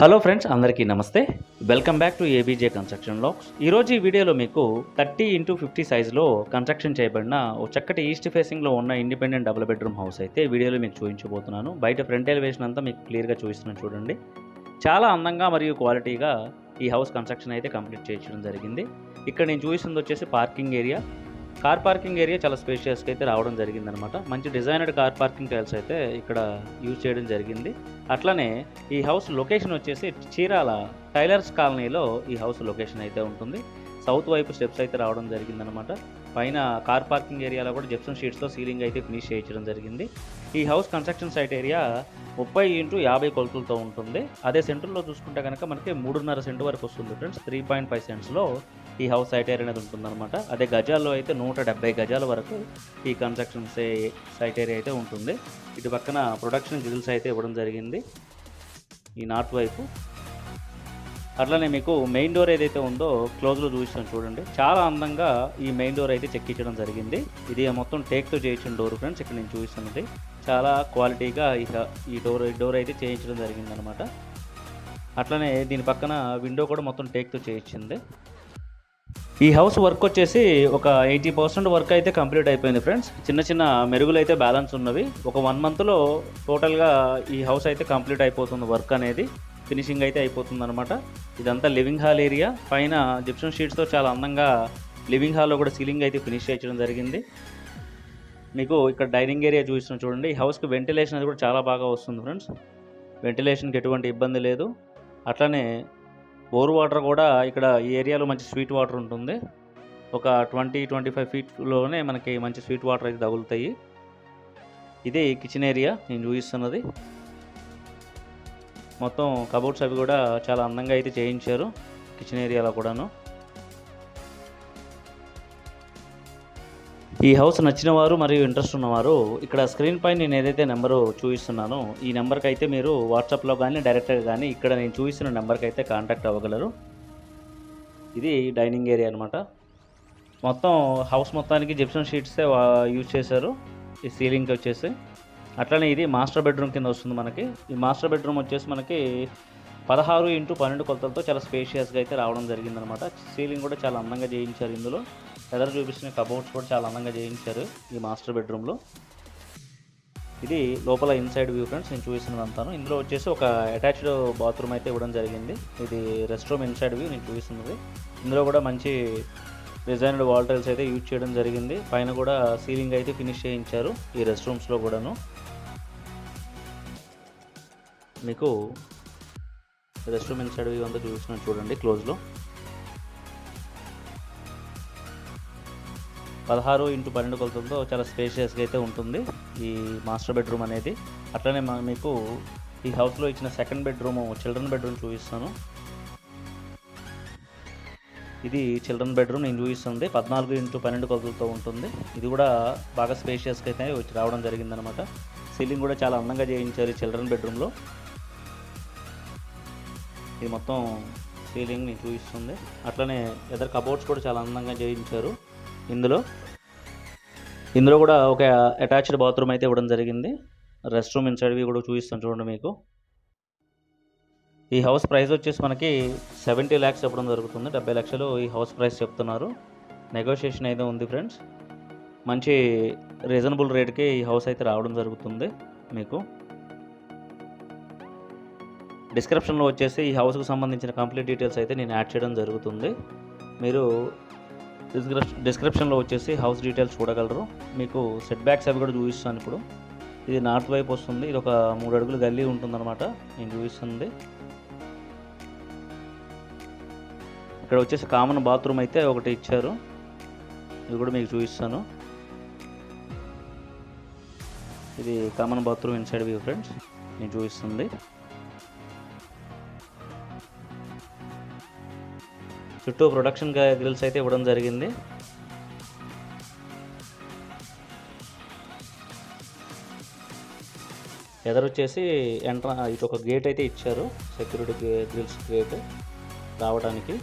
Hello friends అందరికీ namaste. Welcome back to ABJ construction locks ఈరోజు ఈ వీడియోలో మీకు థర్టీ ఇంటూ ఫిఫ్టీ సైజ్లో కన్స్ట్రక్షన్ చేయబడిన ఓ చక్కటి ఈస్ట్ ఫేసింగ్లో ఉన్న ఇండిపెండెంట్ డబుల్ బెడ్రూమ్ హౌస్ అయితే వీడియోలో మీకు చూపించబోతున్నాను. బయట ఫ్రంట్ ఎలివేషన్ అంతా మీకు క్లియర్గా చూపిస్తున్నాను చూడండి. చాలా అందంగా మరియు క్వాలిటీగా ఈ హౌస్ కన్స్ట్రక్షన్ అయితే కంప్లీట్ చేయించడం జరిగింది. ఇక్కడ నేను చూపిస్తుంది వచ్చేసి parking area. Car parking area చాలా స్పేషియస్గా అయితే రావడం జరిగిందనమాట. మంచి డిజైనర్డ్ కార్ పార్కింగ్ టైల్స్ అయితే ఇక్కడ యూజ్ చేయడం జరిగింది. అట్లనే ఈ హౌస్ లొకేషన్ వచ్చేసి చీరాల టైలర్స్ కాలనీలో ఈ హౌస్ లొకేషన్ అయితే ఉంటుంది. సౌత్ వైపు స్టెప్స్ అయితే రావడం జరిగిందనమాట. పైన కార్ పార్కింగ్ ఏరియాలో కూడా జెప్సన్ షీట్స్తో సీలింగ్ అయితే ఫినిష్ చేయించడం జరిగింది. ఈ హౌస్ కన్స్ట్రక్షన్ సైట్ ఏరియా ముప్పై ఇంటూ యాభై కొలతలతో ఉంటుంది. అదే సెంటర్లో చూసుకుంటే కనుక మనకి మూడున్నర సెంటు వరకు వస్తుంది ఫ్రెండ్స్ త్రీ పాయింట్ ఫైవ్ సెంట్స్లో ఈ హౌస్ సైట్ ఏరియా అనేది ఉంటుందన్నమాట. అదే గజాల్లో అయితే నూట డెబ్బై గజాల వరకు ఈ కన్స్ట్రక్షన్ సైట్ ఏరియా అయితే ఉంటుంది. ఇటు పక్కన ప్రొడక్షన్ గిల్స్ అయితే ఇవ్వడం జరిగింది. ఈ నార్త్ వైపు. అట్లనే మీకు మెయిన్ డోర్ ఏదైతే ఉందో క్లోజ్లో చూపిస్తాను చూడండి. చాలా అందంగా ఈ మెయిన్ డోర్ అయితే చెక్కించడం జరిగింది. ఇది మొత్తం టేక్తో చేయించిన డోర్ ఫ్రెండ్స్ ఇక్కడ నేను చూపిస్తున్నది చాలా క్వాలిటీగా ఈ ఈ డోర్ ఈ డోర్ అయితే చేయించడం జరిగింది అనమాట అట్లనే దీని పక్కన విండో కూడా మొత్తం టేక్తో చేయించింది. ఈ హౌస్ వర్క్ వచ్చేసి ఒక ఎయిటీ పర్సెంట్ వర్క్ అయితే కంప్లీట్ అయిపోయింది ఫ్రెండ్స్ చిన్న చిన్న మెరుగులు అయితే బ్యాలెన్స్ ఉన్నవి. ఒక వన్ మంత్లో టోటల్గా ఈ హౌస్ అయితే కంప్లీట్ అయిపోతుంది వర్క్ అనేది. ఫినిషింగ్ అయితే అయిపోతుంది అనమాట ఇదంతా లివింగ్ హాల్ ఏరియా పైన జిప్సన్ షీట్స్తో చాలా అందంగా లివింగ్ హాల్లో కూడా సీలింగ్ అయితే ఫినిష్ చేయడం జరిగింది. మీకు ఇక్కడ డైనింగ్ ఏరియా చూపిస్తున్నాం చూడండి. ఈ హౌస్కి వెంటిలేషన్ అది కూడా చాలా బాగా వస్తుంది ఫ్రెండ్స్ వెంటిలేషన్కి ఎటువంటి ఇబ్బంది లేదు. అట్లనే బోర్ వాటర్ కూడా ఇక్కడ ఈ ఏరియాలో మంచి స్వీట్ వాటర్ ఉంటుంది. ఒక ట్వంటీ ట్వంటీ ఫైవ్ ఫీట్లోనే మనకి మంచి స్వీట్ వాటర్ అయితే తగులుతాయి. ఇది కిచెన్ ఏరియా నేను చూపిస్తున్నది. మొత్తం కబోర్డ్స్ అవి కూడా చాలా అందంగా అయితే చేయించారు కిచెన్ ఏరియాలో కూడాను. ఈ హౌస్ నచ్చిన వారు మరియు ఇంట్రెస్ట్ ఉన్నవారు ఇక్కడ స్క్రీన్ పై నేను ఏదైతే నెంబరు చూపిస్తున్నానో ఈ నెంబర్కి అయితే మీరు వాట్సాప్లో కానీ డైరెక్ట్గా కానీ ఇక్కడ నేను చూపిస్తున్న నెంబర్కి అయితే కాంటాక్ట్ అవ్వగలరు. ఇది డైనింగ్ ఏరియా అనమాట మొత్తం హౌస్ మొత్తానికి జిప్సన్ షీట్సే యూజ్ చేశారు. ఈ సీలింగ్కి వచ్చేసి. అట్లనే ఇది మాస్టర్ బెడ్రూమ్ కింద వస్తుంది మనకి. ఈ మాస్టర్ బెడ్రూమ్ వచ్చేసి మనకి పదహారు ఇంటూ పన్నెండు కొలతలతో చాలా స్పేషియస్గా అయితే రావడం జరిగిందనమాట సీలింగ్ కూడా చాలా అందంగా చేయించారు ఇందులో. ఎదర చూపిస్తున్న కబోర్డ్స్ కూడా చాలా అందంగా చేయించారు ఈ మాస్టర్ బెడ్రూమ్లో. ఇది లోపల ఇన్సైడ్ వ్యూ ఫ్రెండ్స్ నేను చూపిస్తున్నదంతాను. ఇందులో వచ్చేసి ఒక అటాచ్డ్ బాత్రూమ్ అయితే ఇవ్వడం జరిగింది. ఇది రెస్ట్ రూమ్ ఇన్సైడ్ వ్యూ నేను చూపిస్తున్నది. ఇందులో కూడా మంచి డిజైన్డ్ వాల్ టైల్స్ అయితే యూజ్ చేయడం జరిగింది. పైన కూడా సీలింగ్ అయితే ఫినిష్ చేయించారు ఈ రెస్ట్ రూమ్స్లో కూడాను. మీకు రెస్ట్ రూమ్ ఇన్సైడ్ వ్యూ అంతా చూపిస్తున్నాను చూడండి క్లోజ్లో. పదహారు ఇంటూ పన్నెండు కొలతలతో చాలా స్పేషియస్గా అయితే ఉంటుంది ఈ మాస్టర్ బెడ్రూమ్ అనేది. అట్లనే మీకు ఈ హౌస్లో ఇచ్చిన సెకండ్ బెడ్రూమ్ చిల్డ్రన్ బెడ్రూమ్ చూపిస్తాను. ఇది చిల్డ్రన్ బెడ్రూమ్ నేను చూపిస్తుంది. పద్నాలుగు ఇంటూ పన్నెండు కొలతలతో ఉంటుంది. ఇది కూడా బాగా స్పేషియస్గా అయితే వచ్చి రావడం జరిగిందనమాట సీలింగ్ కూడా చాలా అందంగా చేయించారు ఈ చిల్డ్రన్ బెడ్రూమ్లో ఇది మొత్తం సీలింగ్ నేను చూపిస్తుంది. అట్లనే ఎదర్ కబోర్డ్స్ కూడా చాలా అందంగా చేయించారు. ఇందులో. ఇందులో కూడా ఒక అటాచ్డ్ బాత్రూమ్ అయితే ఇవ్వడం జరిగింది. రెస్ట్ రూమ్ ఇన్సైడ్వి కూడా చూపిస్తాను చూడండి మీకు. ఈ హౌస్ ప్రైస్ వచ్చేసి మనకి సెవెంటీ ల్యాక్స్ చెప్పడం జరుగుతుంది. డెబ్బై లక్షలు ఈ హౌస్ ప్రైస్ చెప్తున్నారు. నెగోషియేషన్ అయితే ఉంది ఫ్రెండ్స్ మంచి రీజనబుల్ రేట్కి ఈ హౌస్ అయితే రావడం జరుగుతుంది మీకు. డిస్క్రిప్షన్లో వచ్చేసి ఈ హౌస్కు సంబంధించిన కంప్లీట్ డీటెయిల్స్ అయితే నేను యాడ్ చేయడం జరుగుతుంది. మీరు డిస్క్రిప్షన్లో వచ్చేసి హౌస్ డీటెయిల్స్ చూడగలరు. మీకు సెట్ బ్యాక్స్ అవి కూడా చూపిస్తాను ఇప్పుడు. ఇది నార్త్ వైపు వస్తుంది. ఇది ఒక మూడు అడుగులు గల్లీ ఉంటుందన్నమాట. నేను చూపిస్తుంది. ఇక్కడ వచ్చేసి కామన్ బాత్రూమ్ అయితే ఒకటి ఇచ్చారు. ఇది కూడా మీకు చూపిస్తాను. ఇది common bathroom inside view friends. నేను చూపిస్తుంది. చుట్టూ ప్రొడక్షన్ గ్రిల్స్ అయితే ఇవ్వడం జరిగింది. ఎదరు వచ్చేసి ఎంట్రా ఇటు ఒక గేట్ అయితే ఇచ్చారు సెక్యూరిటీ గ్రిల్స్ గేట్ రావడానికి.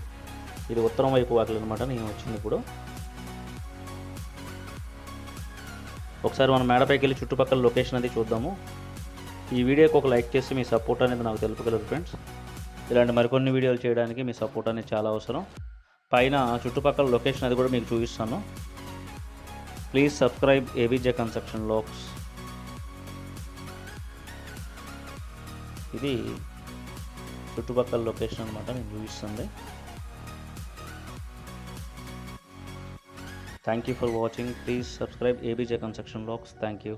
ఇది ఉత్తరం వైపు వాకిలు అనమాట నేను వచ్చింది ఇప్పుడు. ఒకసారి మనం మేడపైకి వెళ్ళి చుట్టుపక్కల లొకేషన్ అది చూద్దాము. ఈ వీడియోకి ఒక లైక్ చేసి మీ సపోర్ట్ అనేది నాకు తెలుపగలరు ఫ్రెండ్స్ ఇలాంటి మరికొన్ని వీడియోలు చేయడానికి మీ సపోర్ట్ అనేది చాలా అవసరం. పైన చుట్టుపక్కల లొకేషన్ అది కూడా మీకు చూపిస్తాను. Please subscribe ABJ construction locks. ఇది చుట్టుపక్కల లొకేషన్ అనమాట నేను చూపిస్తుంది. Thank you for watching please subscribe ABJ construction locks thank you